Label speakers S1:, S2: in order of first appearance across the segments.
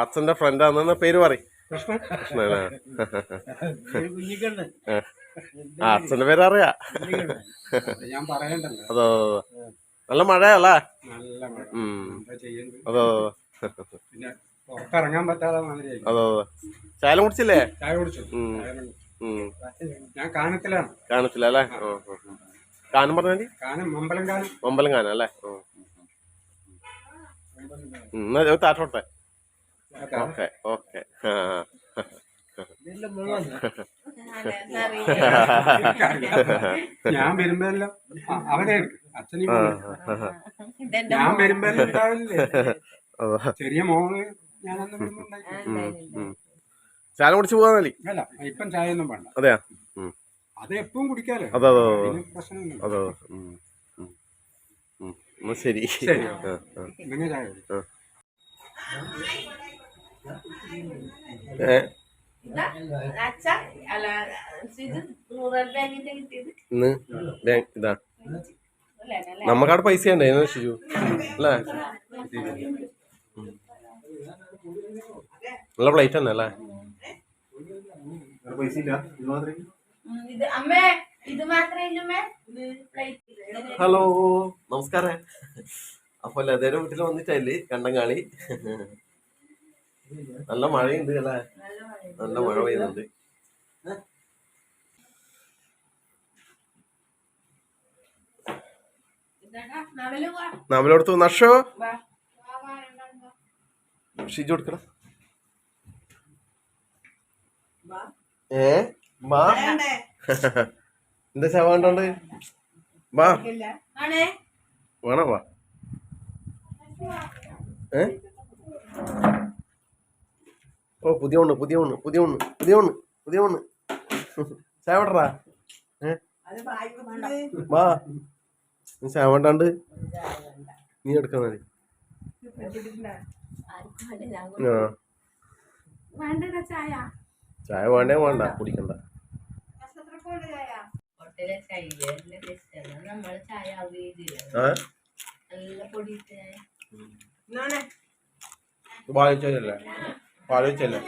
S1: അപ്പൊ ഫ്രണ്ട് ആണെന്ന പേര് പറയും.
S2: കൃഷ്ണൻ.
S1: കൃഷ്ണനാ. ആ അച്ഛന്റെ പേര് അറിയാ.
S2: ഞാൻ പറയണ്ടല്ലോ.
S1: അതോ നല്ല മഴയല്ലേ? അതോ
S2: പുറത്തിറങ്ങാൻ പറ്റാതെ
S1: അതോ ചായ കുടിച്ചില്ലേ?
S2: ചായ കുടിച്ചു. ഞാൻ കാനത്തിലാണ്
S1: കാണത്തില്ല അല്ലേ. കാനം പറഞ്ഞാൽ
S2: കാനം മമ്പലം കാനം.
S1: മമ്പലം കാനം അല്ലേ? താറ്റോട്ടെ ഓക്കെ ഓക്കെ.
S2: ഞാൻ വരുമ്പോഴല്ലോ അവനെ അച്ഛനും ഞാൻ വരുമ്പോഴല്ലോ ഉണ്ടാവില്ലേ? ചെറിയ മോൾ ഞാനന്ന് വരുമ്പോ.
S1: ചായ കുടിച്ച് പോകാന്നല്ലേ
S2: അല്ല ഇപ്പം ചായ ഒന്നും വേണ്ട.
S1: അതെയാ.
S2: അത് എപ്പോഴും കുടിക്കാലോ.
S1: അതോ അതോ അതോ. എന്നാ ശരി.
S2: നിങ്ങൾ ചായ
S1: ഇന്ന് ഇതാ. നമുക്കവിടെ പൈസ ഉണ്ടായിരുന്നു ഷിജു അല്ലേ. നല്ല പ്ലേറ്റ് തന്നെ അല്ലേ? ഹലോ നമസ്കാരം. അപ്പൊ ലതയുടെ വീട്ടിൽ വന്നിട്ടല്ലേ കണ്ടങ്ങാളി നല്ല മഴയുണ്ട് അല്ലേ? നല്ല മഴ പെയ്യുന്നുണ്ട്.
S3: ഇതാടാ നവൽ വാ
S1: നമ്മളെടുത്തു നഷോ ഷിജു കൊടുക്കണം. ഏ? ബാ. എന്താ ചാവാണ്ടോണ്ട്
S3: ബാ.
S1: വേണോ വാ ഏ? ഓ പുതിയ ഒന്ന് പുതിയ ഒന്ന് പുതിയ ഒന്ന് പുതിയ ഒന്ന് പുതിയ ഒന്ന്. ചാവണ്ടറാ ഏ? വാ. നീ ചാവണ്ടാണ്ട്. നീ
S3: വേണ്ടടാ ചായ
S1: വേണ്ടേ വേണ്ട കുടിക്കണ്ട.
S3: ഹോട്ടലിലെ
S1: പാലിച്ചല്ലേ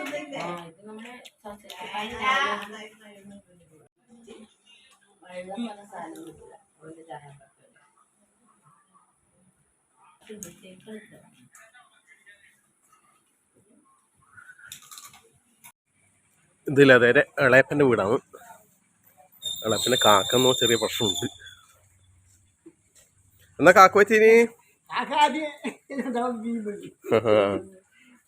S1: ഇതില്ല അതേ ഇളയപ്പന്റെ വീടാണ്. ഇളയപ്പന്റെ കാക്കെന്നോ ചെറിയ പ്രശ്നമുണ്ട്. എന്നാ കാക്ക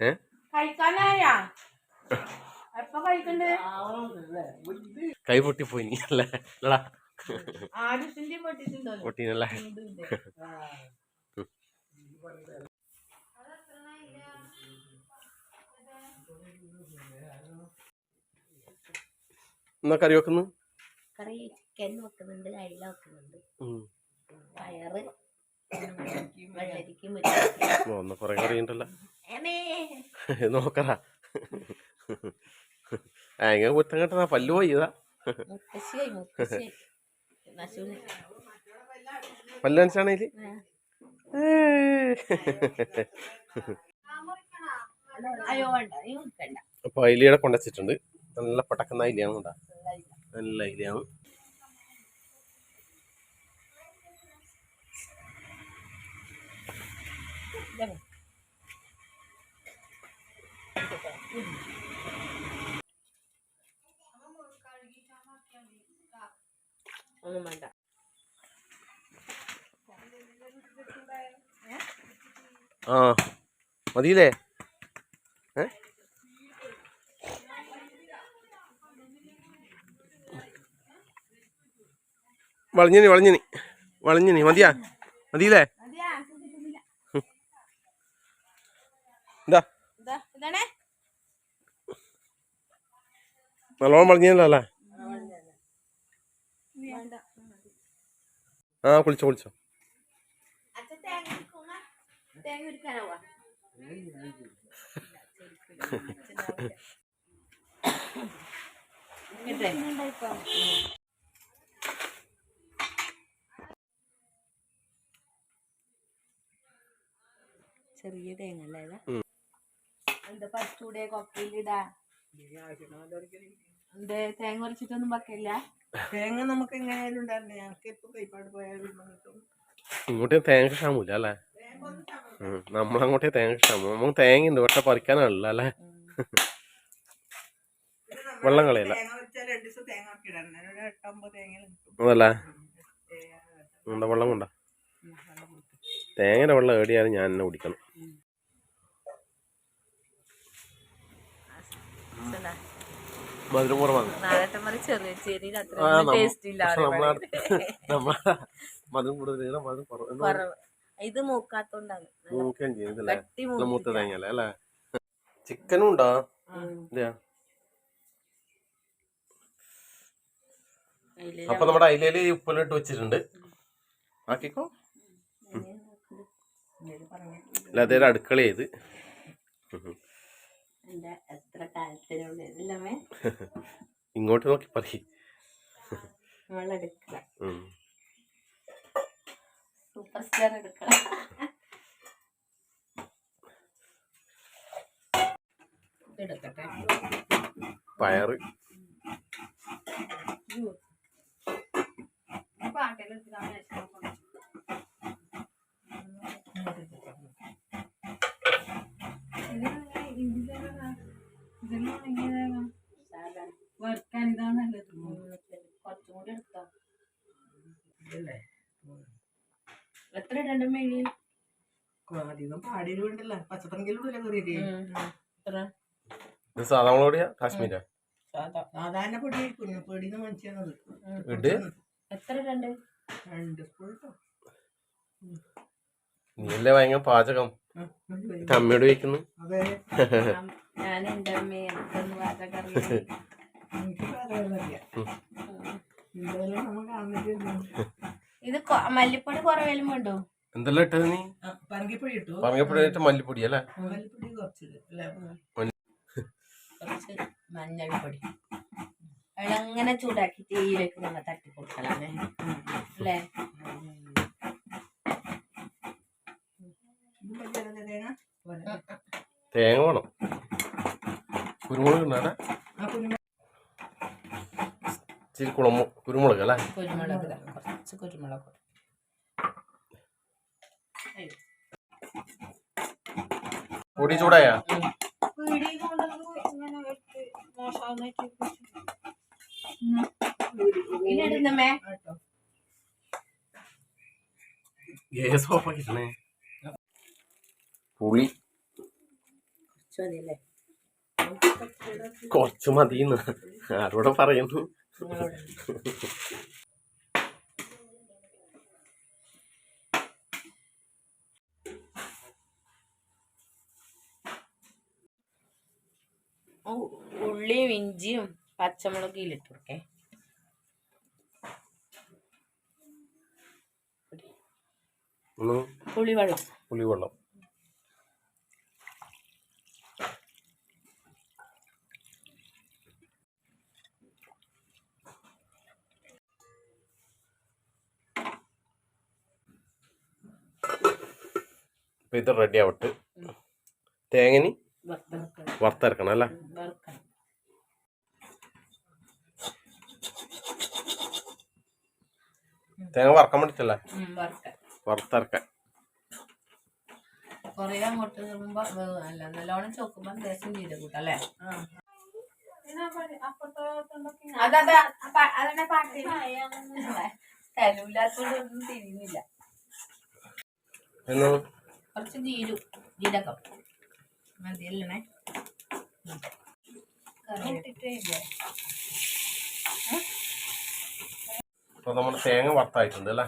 S1: ഏ?
S3: കഴിക്കാനായാ?
S1: കൈ പൊട്ടിപ്പോയി നീ അല്ലേ? അല്ലടാ
S3: ആദ്യത്തിന്റെ പൊട്ടിട്ടുണ്ടോ
S1: പൊട്ടീനല്ലേ? എന്നാ കറി വെക്കുന്നു?
S3: കറി ചിക്കൻ വെക്കുന്നുണ്ട് അയില വെക്കുന്നുണ്ട്. പയറ് വെള്ളരിക്കും
S1: കൊറേ കറി ഉണ്ടല്ലോ. നോക്കടാ ആ ഇങ്ങനെ കുറ്റം കേട്ടതാ പല്ലു പോയി ഇതാ പല്ല്
S3: മുക്കണ്ട
S1: അപ്പൊ അയിലിയുടെ കൊണ്ടുവച്ചിട്ടുണ്ട് നല്ല പടക്കുന്ന അയിലിയാണ് കൊണ്ടാ നല്ല അയിലയാണ്
S3: ഒന്നും വേണ്ട.
S1: ആ മതിയില്ലേ? ഏ? വളഞ്ഞിനി വളഞ്ഞിനി വളഞ്ഞു നീ മതിയാ? മതിയില്ലേ?
S3: മതിയാ എനിക്ക് കിട്ടുന്നില്ല
S1: ഇതാ
S3: ഇതാ ഇതാണേ
S1: നല്ലോണം വളഞ്ഞല്ലോ ആ കുളിച്ചോ കുളിച്ചോ.
S3: ചെറിയ തേങ്ങ അല്ലേ. എന്താ പച്ചൂടെ കൊക്കയിലിടാ? എന്ത് തേങ്ങ ഉരച്ചിട്ടൊന്നും വെക്കില്ല
S4: തേങ്ങ നമുക്ക് എങ്ങനെയായാലും ഉണ്ടായിരുന്നു. ഞങ്ങൾക്ക് ഇപ്പൊ കൈപ്പാട് പോയാലും കിട്ടും
S1: ഇങ്ങോട്ടേ തേങ്ങ ക്ഷാമില്ല അല്ലേ. നമ്മളങ്ങോട്ടേ തേങ്ങ ക്ഷാമം. നമുക്ക് തേങ്ങ ഉണ്ട് പക്ഷെ പറിക്കാനാണല്ലോ അല്ലേ? വെള്ളം കളയല്ല. അതല്ലേ? എന്താ വെള്ളം കൊണ്ടാ? തേങ്ങയുടെ വെള്ളം ഏടിയാലും ഞാൻ എന്നെ കുടിക്കണം മധുരം കുറവാണ്
S3: നാളെ ചെറിയ ചെറിയ
S1: ആ, നമ്മ-
S3: ടേസ്റ്റ് ഇല്ല
S1: പക്ഷെ
S3: അവരെ
S1: നമ്മളെ മധുരം കൂടുതൽ മധുരം കുറവ്.
S3: കുറവ്. ഇത് മൂക്കാത്തോണ്ടാണ്.
S1: മൂത്ത. തേങ്ങ അല്ലേ? ചിക്കനും ഉണ്ടോ? അപ്പൊ നമ്മുടെ അയിലേൽ ഉപ്പിലിട്ട് വെച്ചിട്ടുണ്ട്. ആക്കിക്കോ. അല്ല അതേ അടുക്കള ചെയ്ത് ഇങ്ങോട്ട് നോക്കി പറയും.
S3: നമ്മളെടുക്കുക. സൂപ്പർ സ്റ്റാർ എടുക്കട്ടെ
S1: പയറ്.
S3: വറുക്കാൻ ഇതാണ് നല്ലത് കുറച്ചും കൂടി എടുത്തോ. എത്ര ഇടണ്ട
S4: അധികം
S1: ഇത് സാധാ കാശ്മീരാ?
S4: സാധാരണ പൊടി മേടിച്ചത്
S1: ഇട്.
S3: എത്ര രണ്ട്
S4: രണ്ട് സ്പൂൺ ഇട്ടോ.
S1: നീയല്ലേ ഭയങ്കര പാചകം. തമ്മിയോട്. അമ്മയോട് ചോദിക്കുന്നു.
S4: അതെ.
S3: ഞാൻ എന്റെ അമ്മയെ എനിക്കൊന്ന് ഇത് മല്ലിപ്പൊടി കുറവേലും വേണ്ടോ
S1: എന്തെല്ലാം ഇട്ടത് നീ
S4: പറങ്കിപ്പൊടി ഇട്ടു
S1: പറങ്ങിപ്പൊടി ഇട്ട് മല്ലിപ്പൊടി അല്ലേ
S4: മല്ലിപ്പൊടി
S3: കുറച്ച് മഞ്ഞൾപ്പൊടി അങ്ങനെ ചൂടാക്കി തീയിലേക്ക് നമ്മൾ തട്ടി കൊടുക്കലാണ് അല്ലേ.
S4: തേങ്ങ
S1: വേണം കുരുമുളക് ഉണ്ടാ
S4: ആ കുഞ്ഞു
S1: ഇച്ചിരി കുളമു കുരുമുളക് അല്ലേ?
S3: കുരുമുളക് കുറച്ച് കുരുമുളക്.
S1: പൊടി ചൂടായാ? ഗ്യാസ് ഓഫ് പുളി. കുറച്ച് മതിന്ന് ആരോടെ പറയുന്നു.
S3: ഉള്ളിയും ഇഞ്ചിയും പച്ചമുളകും ഇതിലിട്ട് കൊടുക്കേ
S1: ഒന്ന്
S3: പുളിവെള്ളം.
S1: അപ്പൊ ഇത് റെഡി ആവട്ട്. തേങ്ങനി വറുത്തരക്കണം അല്ലേ? തേങ്ങ വറക്കാൻ വേണ്ടിട്ടല്ലേ?
S3: വറുക്കാൻ
S1: വറുത്തരക്കാൻ.
S3: കുറേ അങ്ങോട്ട് അല്ല നല്ലോണം ദേശം ചെയ്ത്
S1: ഒന്നും
S3: കുറച്ച് ജീരു ജീരകം. മതി അല്ലേ
S1: അപ്പൊ നമ്മുടെ തേങ്ങ വറുത്തായിട്ടുണ്ട് അല്ലേ?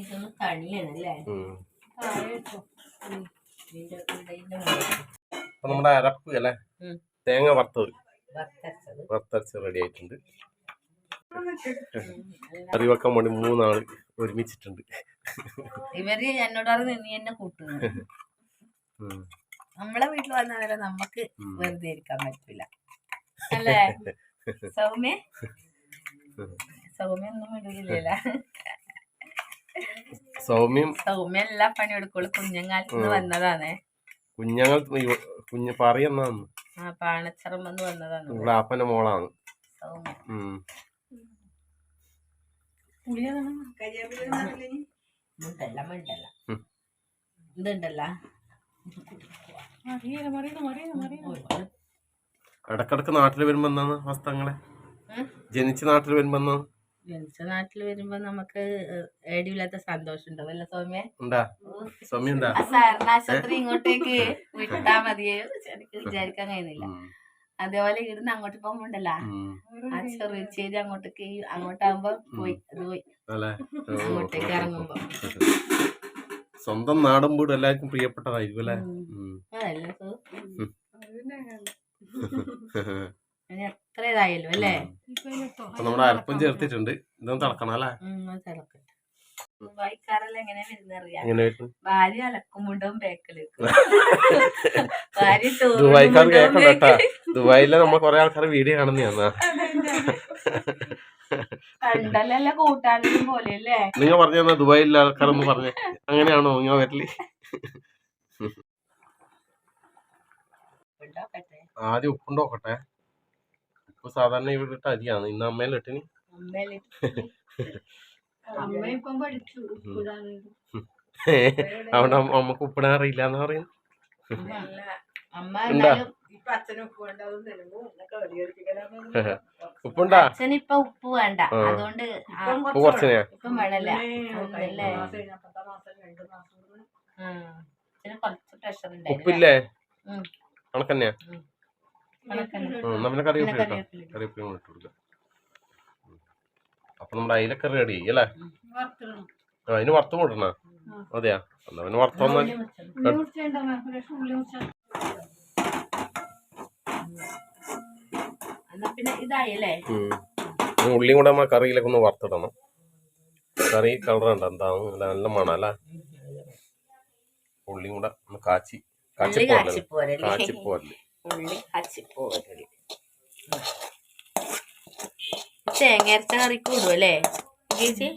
S3: ഇതൊന്ന് അല്ലേ?
S1: അപ്പൊ നമ്മുടെ അരപ്പ് അല്ലേ? തേങ്ങ വറുത്തത്. വറുത്തരച്ച് റെഡി ആയിട്ടുണ്ട്. കറി വെക്കാൻ വേണ്ടി മൂന്നാൾ ഒരുമിച്ചിട്ടുണ്ട്.
S3: ഇവർ എന്നോടാറ് നീ എന്നെ
S1: കൂട്ടു
S3: നമ്മളെ വീട്ടിൽ വന്നവരെ നമുക്ക് വെറുതെ ഇരിക്കാൻ പറ്റില്ല അല്ലേ? സൗമ്യ? സൗമ്യ ഒന്നും വിടില്ല
S1: സൗമ്യം
S3: സൗമ്യ എല്ലാ പണിയെടുക്കുള്ളൂ കുഞ്ഞങ്ങാലത്ത് നിന്ന്. വന്നതാണ്.
S1: കുഞ്ഞങ്ങൾ കുഞ്ഞ് പറയുന്നതാണ്
S3: ആ വന്നതാണ്.
S1: ഇവിടെ ആപ്പന്റെ മോളാണ്.
S3: സൗമ്യ. മിണ്ടല്ല മിണ്ടല്ല.
S1: ഉം.
S3: ഇതുണ്ടല്ല.
S1: ഇടക്കിടക്ക് നാട്ടിൽ വരുമ്പോ എന്താണ് വസ്ത്രങ്ങളെ? ജനിച്ച നാട്ടിൽ വരുമ്പോ എന്താണ്?
S3: ജനിച്ച നാട്ടിൽ വരുമ്പോ നമുക്ക് ഏടിയില്ലാത്ത സന്തോഷം ഉണ്ടാവല്ലോ സൗമ്യ?
S1: ഉണ്ടാ? സൗമ്യ ഉണ്ടാ
S3: ആ സാറിനാശുപത്രി ഇങ്ങോട്ടേക്ക് വിട്ടാ മതിയോ എനിക്ക് വിചാരിക്കാൻ കഴിയുന്നില്ല. അതേപോലെ ഇവിടുന്ന് അങ്ങോട്ട് പോകുമ്പോണ്ടല്ലോ.
S1: ആ
S3: ആ ചെറുച്ചേരി അങ്ങോട്ടേക്ക് അങ്ങോട്ടാകുമ്പോ പോയി അത് പോയി. അങ്ങോട്ടേക്ക് ഇറങ്ങുമ്പോ.
S1: സ്വന്തം നാടും വീടും എല്ലാവർക്കും പ്രിയപ്പെട്ടതായിരിക്കും അല്ലേ.
S3: എത്ര ഇതായാലും അല്ലേ?
S1: നമ്മുടെ അരപ്പം ചേർത്തിട്ടുണ്ട്. ഇതൊന്നും തിളക്കണം അല്ലേ?
S3: എങ്ങനെ വരുന്നറിയാം?
S1: എങ്ങനെ വരുന്നു?
S3: ഭാര്യ അലക്കുമുണ്ടും ബേക്കൽ ഭാര്യ
S1: ദുബായിക്കാർ
S3: ചോറും
S1: കേൾക്കണ്ട കേട്ടാ. ദുബായിലെ നമ്മൾ കൊറേ ആൾക്കാർ വീഡിയോ കാണുന്ന
S3: കണ്ടല്ലല്ല കൂട്ടാനും പോലെ അല്ലേ
S1: നിങ്ങൾ പറഞ്ഞ ദുബായിലെ ആൾക്കാരൊന്ന് പറഞ്ഞേ. അങ്ങനെയാണോ നിങ്ങൾ
S3: വരൽ?
S1: ആദ്യം ഉപ്പുണ്ടോക്കട്ടെ ഉപ്പ് സാധാരണ ഇവിടെ ഇട്ട അരിയാണ്. ഇന്ന് അമ്മേലെ അവിടെ അമ്മയ്ക്ക് ഉപ്പിടാൻ അറിയില്ല എന്ന് പറയുന്നു ഉപ്പുണ്ടാ?
S3: അച്ഛനിപ്പൊ ഉപ്പ് വേണ്ട. അതുകൊണ്ട് ഇപ്പം വേണല്ല.
S1: ഉപ്പില്ലേ. കണക്കന്നെയാ?
S3: കണക്കന്നെ.
S1: പിന്നെ കറിവേപ്പില
S3: കറിവേപ്പില.
S1: ഇട്ട് കൊടുക്കാം. അപ്പൊ നമ്മുടെ അയിലക്കറി റെഡി അല്ലേ?
S4: വറുത്തിടണം.
S1: ആ അതിന് വറുത്ത് കൂട്ടണ അതെയാ? എന്നാ പിന്നെ വറുത്ത് വന്നാൽ
S3: ഉള്ളി മുറിച്ചത്.
S4: ഉള്ളി മുറിച്ചുണ്ടോ ഉള്ളി മുറിച്ച
S3: എന്നാ പിന്നെ ഇതായല്ലേ?
S1: ഉള്ളിയും കൂടെ നമ്മൾ കറിയിലൊക്കെ ഒന്ന് വറുത്തിടണം. കറി കളറുണ്ട് എന്താ? എന്താണ് നല്ല നല്ല മണം അല്ലേ? ഉള്ളിയും കൂടെ ഒന്ന് കാച്ചി
S3: ഉള്ളി
S1: കാച്ചിപ്പോ
S3: ഉള്ളി കാച്ചിപ്പോരല്ലേ? തേങ്ങ അരച്ച കറിക്ക് വിടും അല്ലേ? ചേച്ചി?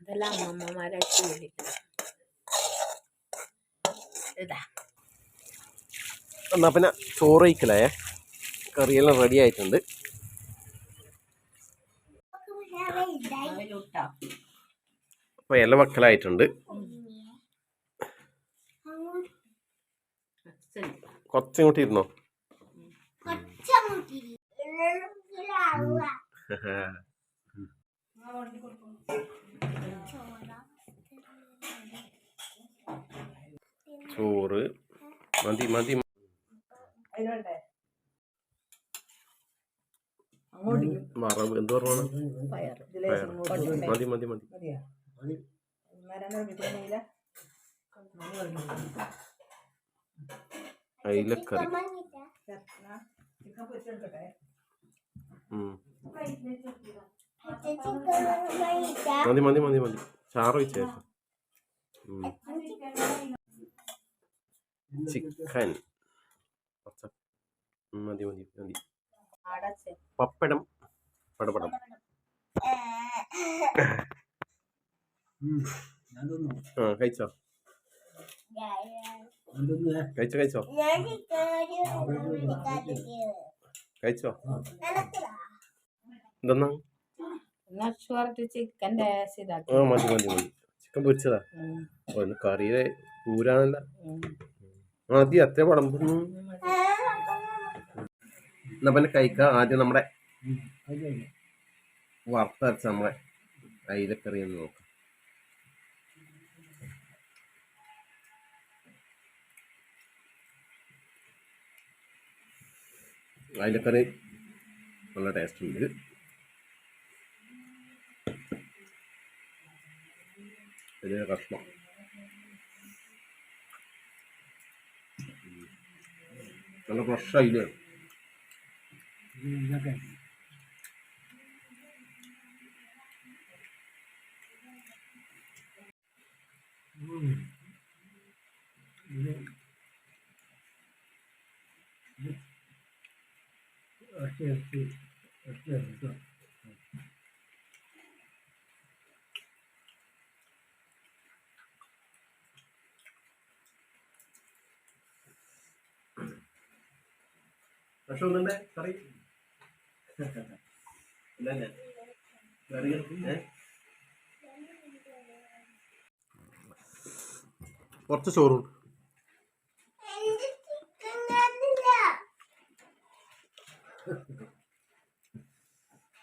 S3: ഇതെല്ലാം അമ്മമ്മമാരെ വിളിക്കുന്നത് ഇതാ.
S1: എന്നാ പിന്നെ ചോറ് കഴിക്കലേ കറിയെല്ലാം റെഡി ആയിട്ടുണ്ട്.
S3: അവലുട്ടാ
S1: അപ്പൊ ഇല വക്കലായിട്ടുണ്ട്. കുറച്ചും കൂട്ടി ഇരുന്നോ ചോറ്. മതി മതി. മറവ് എന്ത്
S4: പറഞ്ഞു
S1: മതി മതി മതി. അയിലക്കറി.
S4: ചിക്കൻ പൊരിച്ചെടുക്കട്ടെ.
S1: മതി മതി മതി മതി. ചാറ് വെച്ചേക്കാം ചിക്കൻ. മതി മതി മതി.
S3: ആടച്ചേ
S1: പപ്പടം. പടപടം. ആ കഴിച്ചോ? കഴിച്ചോ കഴിച്ചോ? കഴിച്ചോ? എന്തെന്നാ ആ മതി മതി മതി. ചിക്കൻ പൊരിച്ചതാ. കറിയിലെ. മതി അത്ര പടം എന്നാ പിന്നെ കഴിക്ക. ആദ്യം നമ്മുടെ വറുത്തരച്ച നമ്മളെ അയിലക്കറി നോക്ക നോക്കാം. അയിലക്കറി നല്ല ടേസ്റ്റ് ഉണ്ട് വലിയ കഷ്ണം നല്ല ഫ്രഷ് അഷ്ടി
S2: അഷ്ടി
S1: അഷ്ടി ഭക്ഷണം ഒന്നുണ്ടേ കറി കുറച്ച് ചോറുണ്ട്.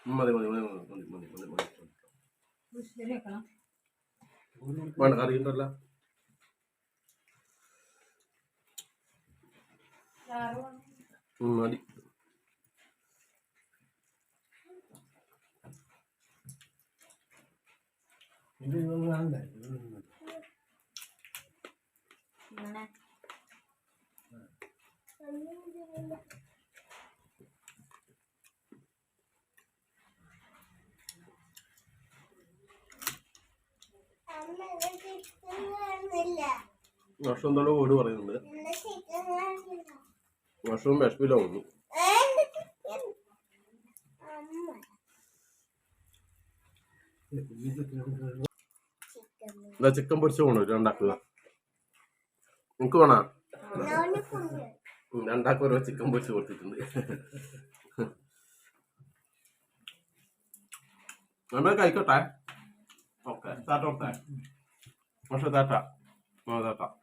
S1: മതി മതി മതി മതി മതി മതി മതി വേണ്ട അറിയണ്ടല്ല മതി. ഇത് വേണ്ട
S3: ഇതൊന്നും
S1: വേണ്ട. ഭക്ഷണം എന്തോ വീട് പറയുന്നുണ്ട്. ഭക്ഷണം വിഷമില്ല എന്താ ചിക്കൻ പൊരിച്ച വേണോ രണ്ടാക്കുക നിങ്ങക്ക് വേണോ? രണ്ടാക്കുക ചിക്കൻ പൊരിച്ച് കൊടുത്തിട്ടുണ്ട്. നമ്മൾ കഴിക്കട്ടെ Topte. Za topte. Może za ta.
S2: No za ta.